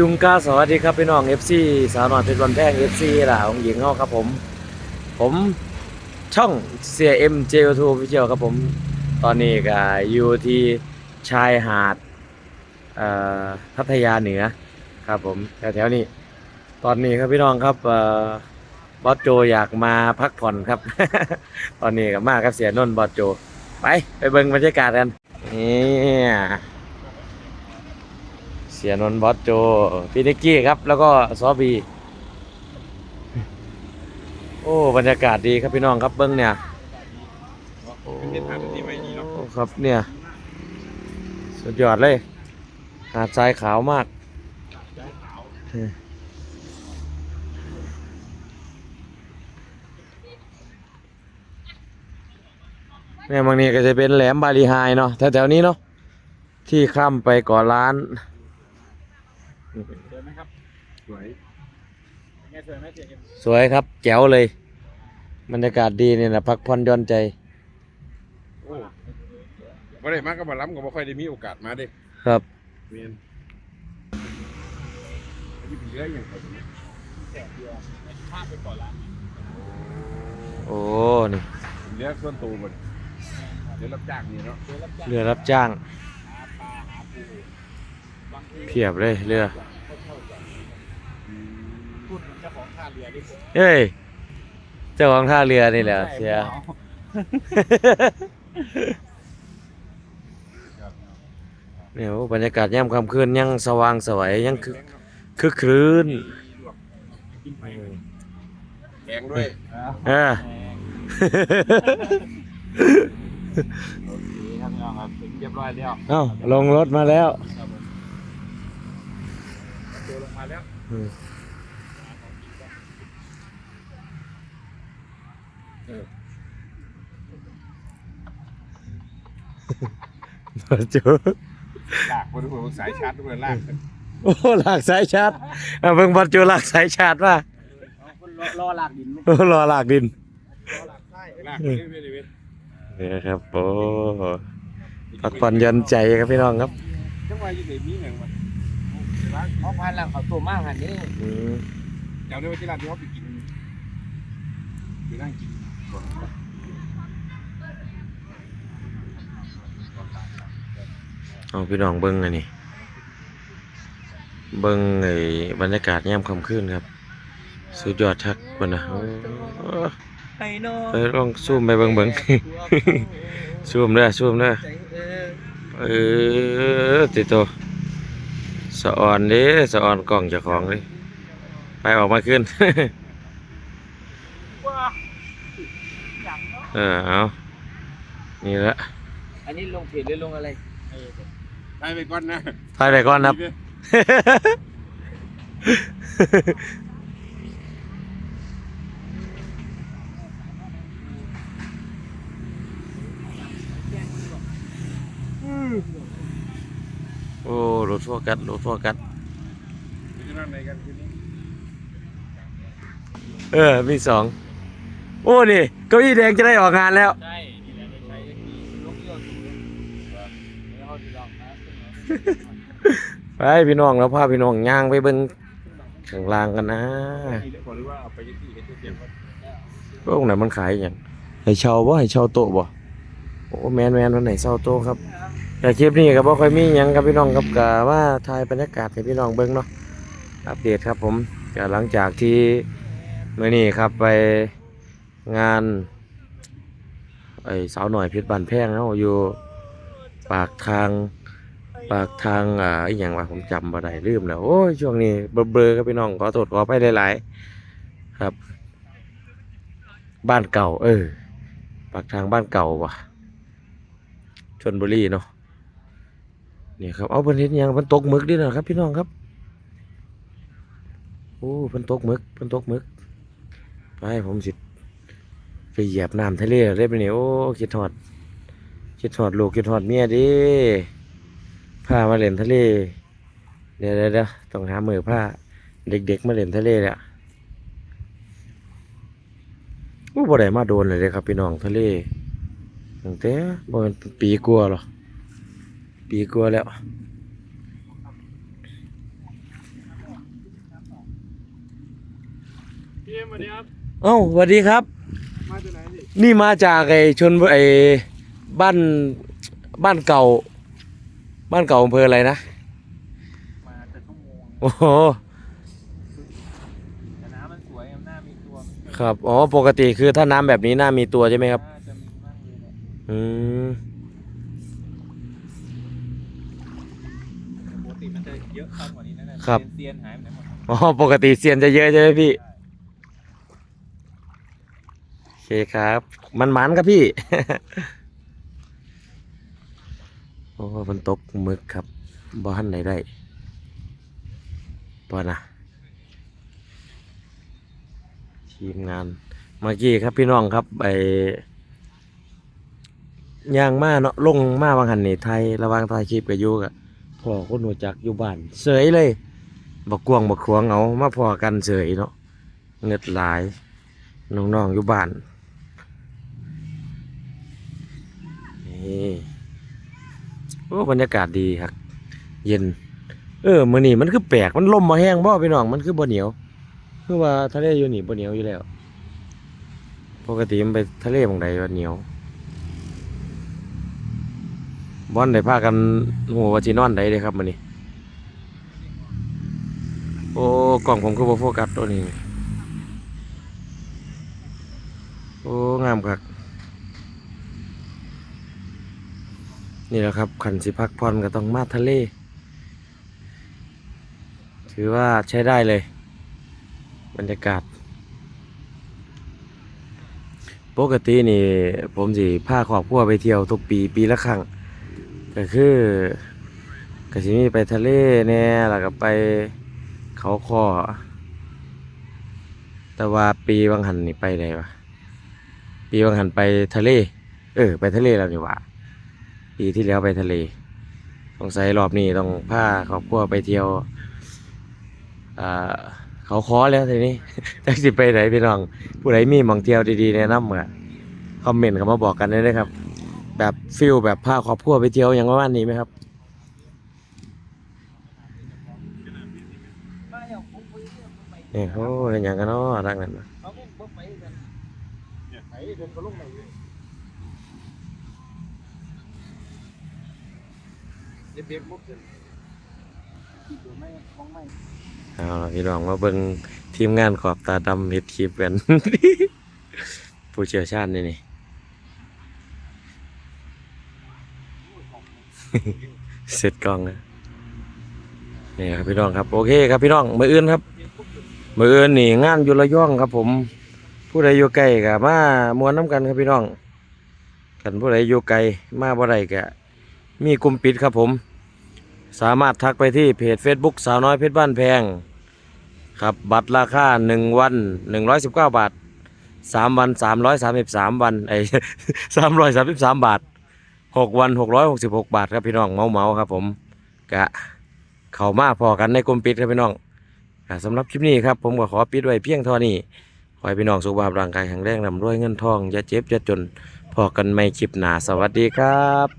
จุงก้าสวัสดีครับพี่น้อง FC สาวน้อยเพชรวันแพง FC ล่ะของหญิงเฮาครับผม ผมช่องเสีย M J2 Official ครับผม ตอนนี้ก็อยู่ที่ชายหาดอ่อพัทยาเหนือครับผมแถวๆนี้ ตอนนี้ครับพี่น้องครับเอ่อบอสโจอยากมาพักผ่อนครับ ตอนนี้ก็มากครับเสียนนท์บอสโจ ไป ไปเบิ่งบรรยากาศกันนี่ เสียนนท์บอสโจพี่นิกกี้ครับ แล้วก็ซอบี โอ้บรรยากาศดีครับพี่น้องครับเบิ้งเนี่ยโอ้ครับเนี่ย สุดยอดเลย หาดทรายขาวมาก เนี่ยบางนี้ก็จะเป็นแหลมบาลีไฮเนาะแถวๆนี้เนาะที่ข้ามไปก่อร้าน สวยไหมครับสวยไงสวยไหมเสียเอ็มสวยครับ แจ๋วเลยบรรยากาศดีเนี่ยนะพักผ่อนหย่อนใจโอ้บ่ได้มาก็บ่ล้ำก็บ่ค่อยได้มีโอกาสมาเด้ครับ เมียนอยู่เป็นเรืออย่างไรภาพไปก่อนละโอ้นี่เป็นเรือส่วนตัวบ่เรือรับจ้างนี่เนาะ เรือรับจ้างเรือรับจ้างหาปลาหาปูบางที เพียบเลยเรือพูดถึงเจ้าของท่าเรือดิผมเฮ้ย เจ้าของท่าเรือนี่แหละเสียเนี่ยโอ้บรรยากาศย่ำค่ำคืนยังสว่างสวยยังคึกคึกครื้นกินไปแพงด้วยเออโอเคครับพี่น้องครับถึงเรียบร้อยแล้วเอ้าลงรถมาแล้วครับผ มตัวลงมาแล้วอืมจูลากบ่ได้บ่สายชาร์จด้วยลากโอ้หลากสายชาร์จอะเบิ่งบัดจูหลากสายชาร์จว่ารอรอหลากดินไหมโอ้รอหลากดินรอหลากใต้ลากเว้ยเว้ยเว้ยเนี่ยครับโอ้พักผ่อนหย่อนใจครับพี่น้องครับจังว่าอยู่ได้มีหยังวะเขาพันหลังเขาตัวมากหันนี้อืมจำได้ว่าที่ร้านที่เขาไปกินไปนั่งกินก่อนเอาพี่น้องเบิ้งอันนี้เบิ้งไอ้บรรยากาศยามค่ำคืนครับ สุดยอดชักคนนะโอ้ไปโน่ไปลองซูมไปเบิ้งเบิ้งซูมเด้อซูมเด้อใจเออเออติดโต สะออนเด้สะออนกล่องเจ้าของเลยไปออกมาขึ้นว้าอย่างเนาะเออเอานี่ละอันนี้ลงเพจหรือลงอะไรไปไปก่อนนะถ่ายไปก่อนครับ โอ้รถโฟกัสรถโฟกัสไปนั่งไหนกันคืนนี้เออ มีสอง โอ้ นี่เก้าอี้แดงจะได้ออกงานแล้ว ใช่นี่แหละได้ใช้ลงยอดสูงแล้วเขาจะลองนะไปพี่น้องแล้วพาพี่น้องย่างไปเบิ่งข้างล่างกันนะที่ได้บอกเลยว่าเอาไปที่เห็นเสียงว่าพวกไหนมันขายอย่างให้เช่าบ่ให้เช่าโต๊ะบ่โอ้แมนแมนวันไหนเช่าโต๊ะครับ แต่คลิปนี้ก็บ่ค่อยมีหยังครับพี่น้องครับก็ว่าถ่ายบรรยากาศให้พี่น้องเบิ่งเนาะอัปเดตครับผมก็หลังจากที่เมื้อนี้ครับไปงานไอ้สาวหน่อยเพชรบานแพงเนาะอยู่ปากทางปากทางอ่าอหย่างว่าผมจำบ่ได้ลืมแล้วโอ้ยช่วงนี้เบลอๆครับพี่น้องขอโทษขอไปหลายๆครับ บ้านเก่า เออ ปากทางบ้านเก่าว่ะชนบุรีเนาะ นี่ครับเอาเพิ่นเฮ็ดหยังเพิ่นตกหมึกด้วยนะครับ พี่น้องครับโอ้เพิ่นตกหมึกเพิ่นตกหมึกไปผมสิไปเหยียบน้ำทะเลได้ไปนี่โอ้คิดฮอดคิดฮอดลูกคิดฮอดเมียดิพามาเล่นทะเลเดี๋ยวเดี๋ยวต้องหามือผ้าเด็กๆมาเล่นทะเลแหละอู้บ่ได้มาโดนเลยเด้ครับพี่น้องทะเลตั้งแต่บ่เป็นปีกลัวหรอ ปีกลัวแล้วเอ้าสวัสดีครับนี่มาจากไอชนไอบ้านบ้านเก่า บ้านเก่าอำเภออะไรนะโอ้โหครับ อ๋อ ปกติคือถ้าน้ำแบบนี้หน้ามีตัวใช่ไหมครับอืม จะเยอะมากกว่านี้นะเนี่ยครับ เซียนๆหายไปไหนหมดอ๋อปกติเซียนจะเยอะใช่ไหมพี่โอเคครับ มันมันครับพี่ โอ้ฝนตกหมึกครับบ้านไหนได้ปอนะทีมงานเมื่อกี้ครับพี่น้องครับไอย่างมาเนาะลงมาบางหันนี่ไทยระหวางถ่ายคลิปกับยูกับพ่ อคนหัวจักอยู่บ้านเสยเลยบักกวงบักขวงเอามาพอกันเสยเนาะเงิดหลายน้องๆอยู่บ้านนี่โอ้บรรยากาศดีครับ เย็น เออมื้อนี้มันคือแปลกมันลมมาแห้งบ่พี่น้องมันคือบ่เหนียว คือว่าทะเลอยู่นี่บ่เหนียวอยู่แล้ว ปกติมันไปทะเลบางใดว่าเหนียว บอนได้พากันหัวว่าสินอนใดเด้ครับมื้อนี้โอ้กล่องผมคือบ่โฟกัสตัวนี้โอ้งามครับนี่แหละครับขันสิพักผ่อนก็ต้องมาทะเล ถือว่าใช้ได้เลย บรรยากาศ ปกตินี่ผมสิพาครอบครัวไปเที่ยวทุกปีปีละครั้ง ก็คือก็สิมีไปทะเลแหน่ยแล้วก็ไปเขาคอแต่ว่าปีบางหันนี่ไปได้ปะปีบางหันไปทะเล เออ ไปทะเลแล้วนี่ว่าปีที่แล้วไปทะเลสงสัยรอบนี้ต้องพาครอบครัวไปเที่ยวอ่าเขาคอแล้วทีนี้จักสิไปไหนพี่น้อง ผู้ใดมีมองเที่ยวดีๆแนะนำมาคอมเมนต์เข้ามาบอกกันได้เลยครับ แบบฟิลแบบพาครอบครัวไปเที่ยวอย่างประมานี้ไหมครับเนี่โอ้เห็นอย่างกันเนาะทางนั้นนะเองไม่เอาล่ะพี่น้องมาเบิ่งทีมงานขอบตาดำเฮ็ดคลิปกัน ผู้เชี่ยวชาญนี่นี่ เสร็จกล้องนะนี่ครับพี่น้องครับ โอเคครับพี่น้องมืออื่นครับมืออื่นนี่งานอยู่ระยองครับ ผม ผู้ใดอยู่ไกลก็มามวนน้ำกันครับพี่น้องกันผู้ใดอยู่ไกลมาบ่ได้ก็มีกลุ่มปิดครับผม สามารถทักไปที่เพจ Facebook สาวน้อยเพชรบ้านแพงครับบัตรราคา1วัน119บาท3วัน333วันไอ้333บาท หกวันหกร้อยหกสิบหกบาทครับพี่น้องเมาเมาครับผมกะเข่ามาพอกันในกลมปิดครับพี่น้องสำหรับคลิปนี้ครับผมก็ขอปิดไว้เพียงเท่านี้ขอให้พี่น้องสุขภาพร่างกายแข็งแรงร่ำรวยเงินทองอย่าเจ็บอย่าจนพอกันไม่คลิปหนาสวัสดีครับ